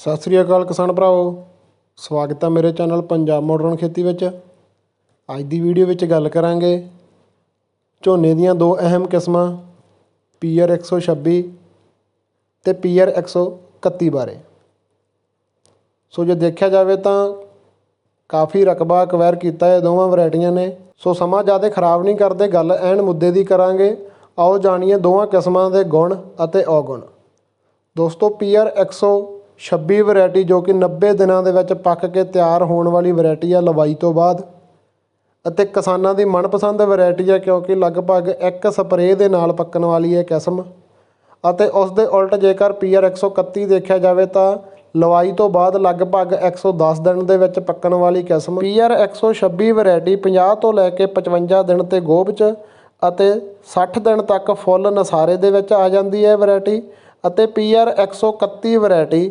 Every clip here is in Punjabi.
ਸਤਿ ਸ੍ਰੀ ਅਕਾਲ ਕਿਸਾਨ ਭਰਾਓ ਸਵਾਗਤ ਹੈ ਮੇਰੇ ਚੈਨਲ ਪੰਜਾਬ ਮਾਡਰਨ ਖੇਤੀ ਵਿੱਚ। ਅੱਜ ਦੀ ਵੀਡੀਓ ਵਿੱਚ ਗੱਲ ਕਰਾਂਗੇ ਝੋਨੇ ਦੀਆਂ ਦੋ ਅਹਿਮ ਕਿਸਮਾਂ ਪੀਆਰ 126 ਤੇ ਪੀਆਰ 131 ਬਾਰੇ। ਸੋ ਜੇ ਦੇਖਿਆ ਜਾਵੇ ਤਾਂ ਕਾਫੀ ਰਕਬਾ ਕਵੈਰ ਕੀਤਾ ਹੈ ਦੋਵਾਂ ਵੈਰਾਈਟੀਆਂ ਨੇ। ਸੋ ਸਮਾਂ ਜ਼ਿਆਦਾ ਖਰਾਬ ਨਹੀਂ ਕਰਦੇ, ਗੱਲ ਐਨ ਮੁੱਦੇ ਦੀ ਕਰਾਂਗੇ। ਆਓ ਜਾਣੀਏ ਦੋਵਾਂ ਕਿਸਮਾਂ ਦੇ ਗੁਣ ਅਤੇ ਔਗੁਣ। ਦੋਸਤੋ ਪੀਆਰ 126 ਵੈਰਾਈਟੀ ਜੋ ਕਿ 90 ਦਿਨਾਂ ਦੇ ਵਿੱਚ ਪੱਕ ਕੇ ਤਿਆਰ ਹੋਣ ਵਾਲੀ ਵੈਰਾਈਟੀ ਆ ਲਵਾਈ ਤੋਂ ਬਾਅਦ। ਅਤੇ ਕਿਸਾਨਾਂ ਦੀ ਮਨਪਸੰਦ ਵੈਰਾਈਟੀ ਆ ਕਿਉਂਕਿ ਲਗਭਗ ਇੱਕ ਸਪਰੇਅ ਦੇ ਨਾਲ ਪੱਕਣ ਵਾਲੀ ਹੈ ਕਿਸਮ। ਅਤੇ ਉਸ ਦੇ ਉਲਟ ਜੇਕਰ ਪੀਆਰ 131 ਦੇਖਿਆ ਜਾਵੇ ਤਾਂ ਲਵਾਈ ਤੋਂ ਬਾਅਦ ਲਗਭਗ 110 ਦਿਨ ਦੇ ਵਿੱਚ ਪੱਕਣ ਵਾਲੀ ਕਿਸਮ। ਪੀਆਰ 126 ਵੈਰਾਈਟੀ 50 ਤੋਂ ਲੈ ਕੇ 55 ਦਿਨ ਤੇ ਗੋਭ 'ਚ ਅਤੇ 60 ਦਿਨ ਤੱਕ ਫੁੱਲ ਨਸਾਰੇ ਦੇ ਵਿੱਚ ਆ ਜਾਂਦੀ ਹੈ ਵੈਰਾਈਟੀ। ਅਤੇ ਪੀਆਰ 131 ਵੈਰਾਈਟੀ,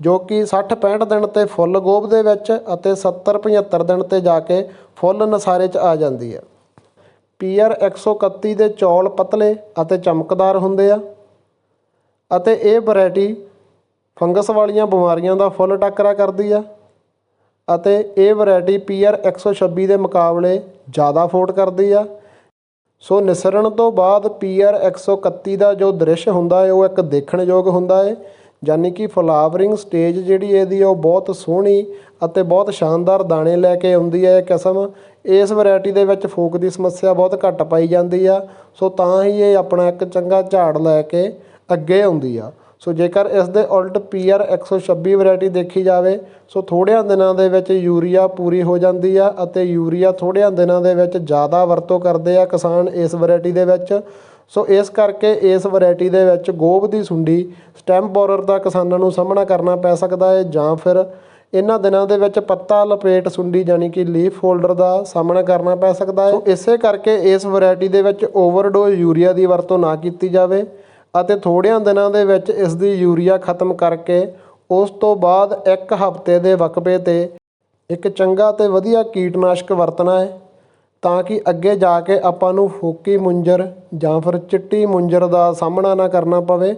ਜੋ ਕਿ 60 65 ਦਿਨ ਤੇ ਫੁੱਲ ਗੋਭ ਦੇ ਵਿੱਚ ਅਤੇ 70 75 ਦਿਨ ਤੇ ਜਾ ਕੇ ਫੁੱਲ ਨਸਾਰੇ 'ਚ ਆ ਜਾਂਦੀ ਹੈ। ਪੀਆਰ 131 ਦੇ ਚੌਲ ਪਤਲੇ ਅਤੇ ਚਮਕਦਾਰ ਹੁੰਦੇ ਆ ਅਤੇ ਇਹ ਵੈਰਾਈਟੀ ਫੰਗਸ ਵਾਲੀਆਂ ਬਿਮਾਰੀਆਂ ਦਾ ਫੁੱਲ ਟੱਕਰਾ ਕਰਦੀ ਆ ਅਤੇ ਇਹ ਵੈਰਾਈਟੀ ਪੀਆਰ 126 ਦੇ ਮੁਕਾਬਲੇ ਜ਼ਿਆਦਾ ਫੋਟ ਕਰਦੀ ਆ ਸੋ ਨਿਸਰਨ ਤੋਂ ਬਾਅਦ ਪੀਆਰ 131 ਦਾ ਜੋ ਦ੍ਰਿਸ਼ ਹੁੰਦਾ ਹੈ, ਉਹ ਇੱਕ ਦੇਖਣਯੋਗ ਹੁੰਦਾ ਹੈ। ਯਾਨੀ ਕਿ ਫਲਾਵਰਿੰਗ ਸਟੇਜ ਜਿਹੜੀ ਇਹਦੀ, ਉਹ ਬਹੁਤ ਸੋਹਣੀ ਅਤੇ ਬਹੁਤ ਸ਼ਾਨਦਾਰ ਦਾਣੇ ਲੈ ਕੇ ਆਉਂਦੀ ਹੈ ਇਹ ਕਿਸਮ। ਇਸ ਵੈਰਾਈਟੀ ਦੇ ਵਿੱਚ ਫੂਕ ਦੀ ਸਮੱਸਿਆ ਬਹੁਤ ਘੱਟ ਪਾਈ ਜਾਂਦੀ ਆ। ਸੋ ਤਾਂ ਹੀ ਇਹ ਆਪਣਾ ਇੱਕ ਚੰਗਾ ਝਾੜ ਲੈ ਕੇ ਅੱਗੇ ਆਉਂਦੀ ਆ। ਸੋ ਜੇਕਰ ਇਸ ਦੇ ਉਲਟ ਪੀਆਰ 126 ਵੈਰਾਈਟੀ ਦੇਖੀ ਜਾਵੇ, ਸੋ ਥੋੜ੍ਹਿਆਂ ਦਿਨਾਂ ਦੇ ਵਿੱਚ ਯੂਰੀਆ ਪੂਰੀ ਹੋ ਜਾਂਦੀ ਆ ਅਤੇ ਯੂਰੀਆ ਥੋੜ੍ਹਿਆਂ ਦਿਨਾਂ ਦੇ ਵਿੱਚ ਜ਼ਿਆਦਾ ਵਰਤੋਂ ਕਰਦੇ ਆ ਕਿਸਾਨ ਇਸ ਵੈਰਾਈਟੀ ਦੇ ਵਿੱਚ। ਸੋ ਇਸ ਕਰਕੇ ਇਸ ਵੈਰਾਈਟੀ ਦੇ ਵਿੱਚ ਗੋਭ ਦੀ ਸੁੰਡੀ ਸਟੈਮ ਬੋਰਰ ਦਾ ਕਿਸਾਨਾਂ ਨੂੰ ਸਾਹਮਣਾ ਕਰਨਾ ਪੈ ਸਕਦਾ ਹੈ ਜਾਂ ਫਿਰ ਇਹਨਾਂ ਦਿਨਾਂ ਦੇ ਵਿੱਚ ਪੱਤਾ ਲਪੇਟ ਸੁੰਡੀ ਯਾਨੀ ਕਿ ਲੀਫ ਹੋਲਡਰ ਦਾ ਸਾਹਮਣਾ ਕਰਨਾ ਪੈ ਸਕਦਾ ਹੈ। ਸੋ ਇਸੇ ਕਰਕੇ ਇਸ ਵੈਰਾਈਟੀ ਦੇ ਵਿੱਚ ਓਵਰਡੋਜ਼ ਯੂਰੀਆ ਦੀ ਵਰਤੋਂ ਨਾ ਕੀਤੀ ਜਾਵੇ। ਅਤੇ ਥੋੜ੍ਹਿਆਂ ਦਿਨਾਂ ਦੇ ਵਿੱਚ ਇਸ ਦੀ ਯੂਰੀਆ ਖਤਮ ਕਰਕੇ ਉਸ ਤੋਂ ਬਾਅਦ ਇੱਕ ਹਫ਼ਤੇ ਦੇ ਵਕਬੇ ਤੇ ਇੱਕ ਚੰਗਾ ਤੇ ਵਧੀਆ ਕੀਟਨਾਸ਼ਕ ਵਰਤਣਾ ਹੈ ਤਾਂ ਕਿ ਅੱਗੇ ਜਾ ਕੇ ਆਪਾਂ ਨੂੰ ਫੋਕੀ ਮੁੰਜਰ ਜਾਂ ਫਿਰ ਚਿੱਟੀ ਮੁੰਜਰ ਦਾ ਸਾਹਮਣਾ ਨਾ ਕਰਨਾ ਪਵੇ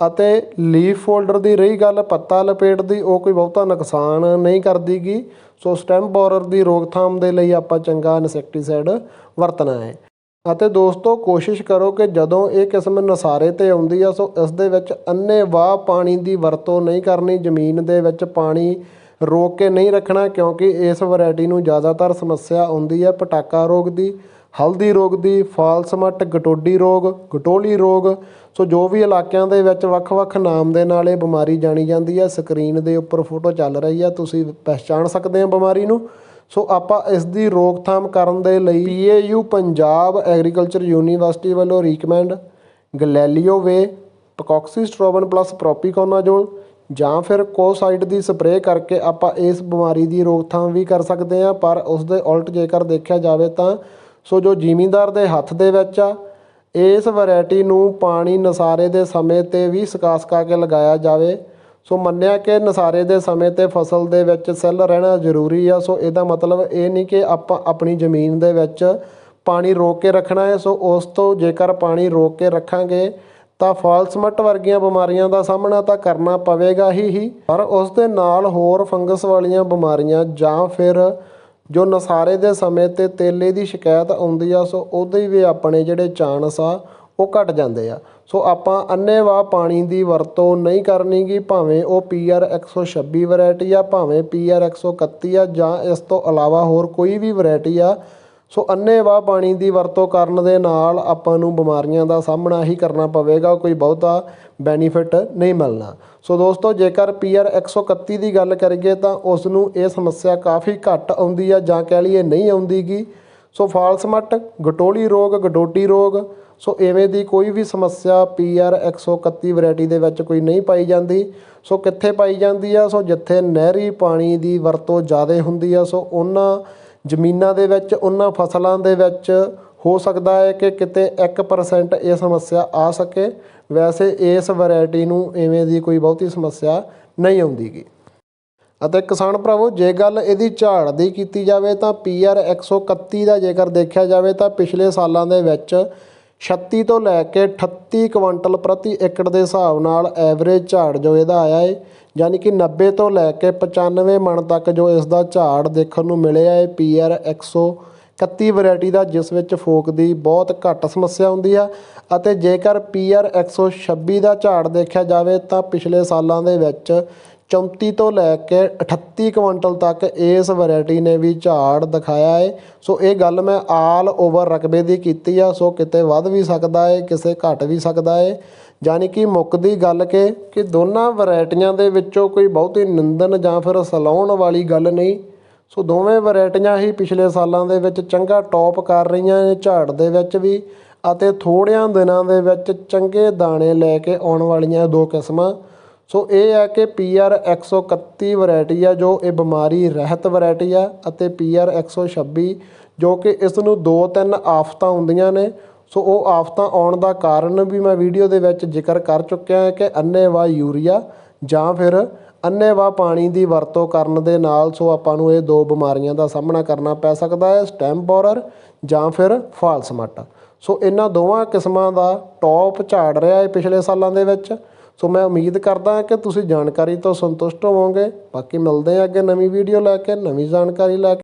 ਅਤੇ ਲੀਫ ਫੋਲਡਰ ਦੀ ਰਹੀ ਗੱਲ, ਪੱਤਾ ਲਪੇਟ ਦੀ ਉਹ ਕੋਈ ਬਹੁਤਾ ਨੁਕਸਾਨ ਨਹੀਂ ਕਰਦੀਗੀ। ਸੋ ਸਟੈਮ ਬੋਰਰ ਦੀ ਰੋਕਥਾਮ ਦੇ ਲਈ ਆਪਾਂ ਚੰਗਾ ਇਨਸੈਕਟੀਸਾਈਡ ਵਰਤਣਾ ਹੈ। ਅਤੇ ਦੋਸਤੋ, ਕੋਸ਼ਿਸ਼ ਕਰੋ ਕਿ ਜਦੋਂ ਇਹ ਕਿਸਮ ਨਸਾਰੇ ਤੇ ਆਉਂਦੀ ਆ, ਸੋ ਇਸ ਦੇ ਵਿੱਚ ਅੰਨੇ ਵਾਹ ਪਾਣੀ ਦੀ ਵਰਤੋਂ ਨਹੀਂ ਕਰਨੀ, ਜ਼ਮੀਨ ਦੇ ਵਿੱਚ ਪਾਣੀ ਰੋਕ ਕੇ ਨਹੀਂ ਰੱਖਣਾ, ਕਿਉਂਕਿ ਇਸ ਵੈਰਾਈਟੀ ਨੂੰ ਜ਼ਿਆਦਾਤਰ ਸਮੱਸਿਆ ਆਉਂਦੀ ਹੈ ਪਟਾਕਾ ਰੋਗ ਦੀ, ਹਲਦੀ ਰੋਗ ਦੀ ਫਾਲਸਮਟ ਗਟੋਡੀ ਰੋਗ, ਗਟੋਲੀ ਰੋਗ। ਸੋ ਜੋ ਵੀ ਇਲਾਕਿਆਂ ਦੇ ਵਿੱਚ ਵੱਖ-ਵੱਖ ਨਾਮ ਦੇ ਨਾਲ ਇਹ ਬਿਮਾਰੀ ਜਾਣੀ ਜਾਂਦੀ ਹੈ ਸਕਰੀਨ ਦੇ ਉੱਪਰ ਫੋਟੋ ਚੱਲ ਰਹੀ ਹੈ ਤੁਸੀਂ ਪਹਿਚਾਣ ਸਕਦੇ ਹੋ ਬਿਮਾਰੀ ਨੂੰ। ਸੋ ਆਪਾਂ ਇਸ ਦੀ ਰੋਕਥਾਮ ਕਰਨ ਦੇ ਲਈ ਪੀਏਯੂ ਪੰਜਾਬ ਐਗਰੀਕਲਚਰ ਯੂਨੀਵਰਸਿਟੀ ਵੱਲੋਂ recommend Galileo Way picoxystrobin plus propiconazole ਜਾਂ ਫਿਰ ਕੋਸਾਈਡ ਦੀ ਸਪਰੇਅ ਕਰਕੇ ਆਪਾਂ ਇਸ ਬਿਮਾਰੀ ਦੀ ਰੋਕਥਾਮ ਵੀ ਕਰ ਸਕਦੇ ਹਾਂ, ਪਰ ਉਸ ਦੇ ਉਲਟ ਜੇਕਰ ਦੇਖਿਆ ਜਾਵੇ ਤਾਂ ਸੋ ਜੋ ਜ਼ਿਮੀਂਦਾਰ ਦੇ ਹੱਥ ਦੇ ਵਿੱਚ ਆ, ਇਸ ਵੈਰਾਈਟੀ ਨੂੰ ਪਾਣੀ ਨਸਾਰੇ ਦੇ ਸਮੇਂ ਤੇ ਵੀ ਸਕਾ ਸਕਾ ਕੇ ਲਗਾਇਆ ਜਾਵੇ। ਸੋ ਮੰਨਿਆ ਕਿ ਨਸਾਰੇ ਦੇ ਸਮੇਂ ਤੇ ਫਸਲ ਦੇ ਵਿੱਚ ਸੈੱਲ ਰਹਿਣਾ ਜ਼ਰੂਰੀ ਆ। ਸੋ ਇਹਦਾ ਮਤਲਬ ਇਹ ਨਹੀਂ ਕਿ ਆਪਾਂ ਆਪਣੀ ਜ਼ਮੀਨ ਦੇ ਵਿੱਚ ਪਾਣੀ ਰੋਕ ਕੇ ਰੱਖਣਾ ਹੈ। ਸੋ ਉਸ ਤੋਂ ਜੇਕਰ ਪਾਣੀ ਰੋਕ ਕੇ ਰੱਖਾਂਗੇ ਤਾਂ ਫਾਲਸਮਟ ਵਰਗੀਆਂ ਬਿਮਾਰੀਆਂ ਦਾ ਸਾਹਮਣਾ ਤਾਂ ਕਰਨਾ ਪਵੇਗਾ ਹੀ ਹੀ। ਪਰ ਉਸ ਦੇ ਨਾਲ ਹੋਰ ਫੰਗਸ ਵਾਲੀਆਂ ਬਿਮਾਰੀਆਂ ਜਾਂ ਫਿਰ ਜੋ ਨਸਾਰੇ ਦੇ ਸਮੇਂ ਤੇ ਤੇਲੇ ਦੀ ਸ਼ਿਕਾਇਤ ਆਉਂਦੀ ਆ, ਸੋ ਉਹਦੇ ਵੀ ਆਪਣੇ ਜਿਹੜੇ ਚਾਂਸ ਆ ਉਹ ਘਟ ਜਾਂਦੇ ਆ। ਸੋ ਆਪਾਂ ਅੰਨੇਵਾਹ ਪਾਣੀ ਦੀ ਵਰਤੋਂ ਨਹੀਂ ਕਰਨੀਗੀ ਭਾਵੇਂ ਉਹ ਪੀਆਰ 126 ਵੈਰਾਈਟੀ ਆ, ਭਾਵੇਂ ਪੀਆਰ 131 ਆ, ਜਾਂ ਇਸ ਤੋਂ ਇਲਾਵਾ ਹੋਰ ਕੋਈ ਵੀ ਵੈਰਾਈਟੀ ਆ। ਸੋ ਅੰਨੇਵਾਹ ਪਾਣੀ ਦੀ ਵਰਤੋਂ ਕਰਨ ਦੇ ਨਾਲ ਆਪਾਂ ਨੂੰ ਬਿਮਾਰੀਆਂ ਦਾ ਸਾਹਮਣਾ ਹੀ ਕਰਨਾ ਪਵੇਗਾ, ਕੋਈ ਬਹੁਤਾ ਬੈਨੀਫਿਟ ਨਹੀਂ ਮਿਲਣਾ। ਸੋ ਦੋਸਤੋ, ਜੇਕਰ ਪੀਆਰ 131 ਦੀ ਗੱਲ ਕਰੀਏ ਤਾਂ ਉਸ ਨੂੰ ਇਹ ਸਮੱਸਿਆ ਕਾਫੀ ਘੱਟ ਆਉਂਦੀ ਆ, ਜਾਂ ਕਹਿ ਲਈਏ ਨਹੀਂ ਆਉਂਦੀਗੀ ਸੋ ਫਾਲਸਮਟ ਗਟੋਲੀ ਰੋਗ, ਗਡੋਟੀ ਰੋਗ, ਸੋ ਐਵੇਂ ਦੀ ਕੋਈ ਵੀ ਸਮੱਸਿਆ ਪੀਆਰ 131 ਵੈਰਾਈਟੀ ਦੇ ਵਿੱਚ ਕੋਈ ਨਹੀਂ ਪਾਈ ਜਾਂਦੀ। ਸੋ ਕਿੱਥੇ ਪਾਈ ਜਾਂਦੀ ਆ? ਸੋ ਜਿੱਥੇ ਨਹਿਰੀ ਪਾਣੀ ਦੀ ਵਰਤੋਂ ਜ਼ਿਆਦਾ ਹੁੰਦੀ ਆ, ਸੋ ਉਹਨਾਂ ਜ਼ਮੀਨਾਂ ਦੇ ਵਿੱਚ, ਉਹਨਾਂ ਫਸਲਾਂ ਦੇ ਵਿੱਚ ਹੋ ਸਕਦਾ ਹੈ ਕਿ ਕਿਤੇ 1% ਇਹ ਸਮੱਸਿਆ ਆ ਸਕੇ। ਵੈਸੇ ਇਸ ਵੈਰਾਈਟੀ ਨੂੰ ਐਵੇਂ ਦੀ ਕੋਈ ਬਹੁਤੀ ਸਮੱਸਿਆ ਨਹੀਂ ਆਉਂਦੀਗੀ। ਅਤੇ ਕਿਸਾਨ ਭਰਾਵੋ, ਜੇ ਗੱਲ ਇਹਦੀ ਝਾੜ ਦੀ ਕੀਤੀ ਜਾਵੇ ਤਾਂ ਪੀਆਰ 131 ਦਾ ਜੇਕਰ ਦੇਖਿਆ ਜਾਵੇ ਤਾਂ ਪਿਛਲੇ ਸਾਲਾਂ ਦੇ ਵਿੱਚ 36 ਤੋਂ ਲੈ ਕੇ 38 ਕੁਇੰਟਲ ਪ੍ਰਤੀ ਏਕੜ ਦੇ ਹਿਸਾਬ ਨਾਲ ਐਵਰੇਜ ਝਾੜ ਜੋ ਇਹਦਾ ਆਇਆ ਹੈ ਯਾਨੀ ਕਿ 90 ਤੋਂ ਲੈ ਕੇ 95 ਮਣ ਤੱਕ ਜੋ ਇਸ ਦਾ ਝਾੜ ਦੇਖਣ ਨੂੰ ਮਿਲਿਆ ਹੈ ਪੀ ਆਰ 131 ਵੈਰਾਈਟੀ ਦਾ, ਜਿਸ ਵਿੱਚ ਫੋਕ ਦੀ ਬਹੁਤ ਘੱਟ ਸਮੱਸਿਆ ਹੁੰਦੀ ਆ। ਅਤੇ ਜੇਕਰ ਪੀ ਆਰ 126 ਦਾ ਝਾੜ ਦੇਖਿਆ ਜਾਵੇ ਤਾਂ ਪਿਛਲੇ ਸਾਲਾਂ ਦੇ ਵਿੱਚ 34 ਤੋਂ ਲੈ ਕੇ 38 ਕੁਇੰਟਲ ਤੱਕ ਇਸ ਵੈਰਾਈਟੀ ਨੇ ਵੀ ਝਾੜ ਦਿਖਾਇਆ ਹੈ ਸੋ ਇਹ ਗੱਲ ਮੈਂ ਆਲ ਓਵਰ ਰਕਬੇ ਦੀ ਕੀਤੀ ਆ, ਸੋ ਕਿਤੇ ਵੱਧ ਵੀ ਸਕਦਾ ਹੈ ਕਿਸੇ ਘਟ ਵੀ ਸਕਦਾ ਹੈ ਯਾਨੀ ਕਿ ਮੁੱਕਦੀ ਗੱਲ ਕਿ ਕਿ ਦੋਨਾਂ ਵੈਰਾਈਟੀਆਂ ਦੇ ਵਿੱਚੋਂ ਕੋਈ ਬਹੁਤੀ ਨਿੰਦਨ ਜਾਂ ਫਿਰ ਸਲਾਉਣ ਵਾਲੀ ਗੱਲ ਨਹੀਂ। ਸੋ ਦੋਵੇਂ ਵੈਰਾਈਟੀਆਂ ਹੀ ਪਿਛਲੇ ਸਾਲਾਂ ਦੇ ਵਿੱਚ ਚੰਗਾ ਟੌਪ ਕਰ ਰਹੀਆਂ ਨੇ ਝਾੜ ਦੇ ਵਿੱਚ ਵੀ, ਅਤੇ ਥੋੜਿਆਂ ਦਿਨਾਂ ਦੇ ਵਿੱਚ ਚੰਗੇ ਦਾਣੇ ਲੈ ਕੇ ਆਉਣ ਵਾਲੀਆਂ ਦੋ ਕਿਸਮਾਂ। ਸੋ ਇਹ ਹੈ ਕਿ PR 131 ਵੈਰਾਈਟੀ ਆ, ਜੋ ਇਹ ਬਿਮਾਰੀ ਰਹਿਤ ਵੈਰਾਈਟੀ ਆ ਅਤੇ PR 126 ਜੋ ਕਿ ਇਸ ਨੂੰ ਦੋ ਤਿੰਨ ਆਫਤਾਂ ਹੁੰਦੀਆਂ ਨੇ। ਸੋ ਉਹ ਆਫਤਾਂ ਆਉਣ ਦਾ ਕਾਰਨ ਵੀ ਮੈਂ ਵੀਡੀਓ ਦੇ ਵਿੱਚ ਜ਼ਿਕਰ ਕਰ ਚੁੱਕਿਆ ਹੈ ਕਿ ਅੰਨੇਵਾਹ ਯੂਰੀਆ ਜਾਂ ਫਿਰ ਅੰਨੇਵਾਹ ਪਾਣੀ ਦੀ ਵਰਤੋਂ ਕਰਨ ਦੇ ਨਾਲ ਸੋ ਆਪਾਂ ਨੂੰ ਇਹ ਦੋ ਬਿਮਾਰੀਆਂ ਦਾ ਸਾਹਮਣਾ ਕਰਨਾ ਪੈ ਸਕਦਾ ਹੈ, ਸਟੈਮ ਬੋਰਰ ਜਾਂ ਫਿਰ ਫਾਲਸ ਸੋ ਇਹਨਾਂ ਦੋਵਾਂ ਕਿਸਮਾਂ ਦਾ ਟੌਪ ਝਾੜ ਰਿਹਾ ਹੈ ਪਿਛਲੇ ਸਾਲਾਂ ਦੇ ਵਿੱਚ। ਸੋ ਮੈਂ ਉਮੀਦ ਕਰਦਾ ਹਾਂ ਕਿ ਤੁਸੀਂ ਜਾਣਕਾਰੀ ਤੋਂ ਸੰਤੁਸ਼ਟ ਹੋਵੋਗੇ। ਬਾਕੀ ਮਿਲਦੇ ਹਾਂ ਅੱਗੇ ਨਵੀਂ ਵੀਡੀਓ ਲੈ ਕੇ, ਨਵੀਂ ਜਾਣਕਾਰੀ ਲੈ ਕੇ।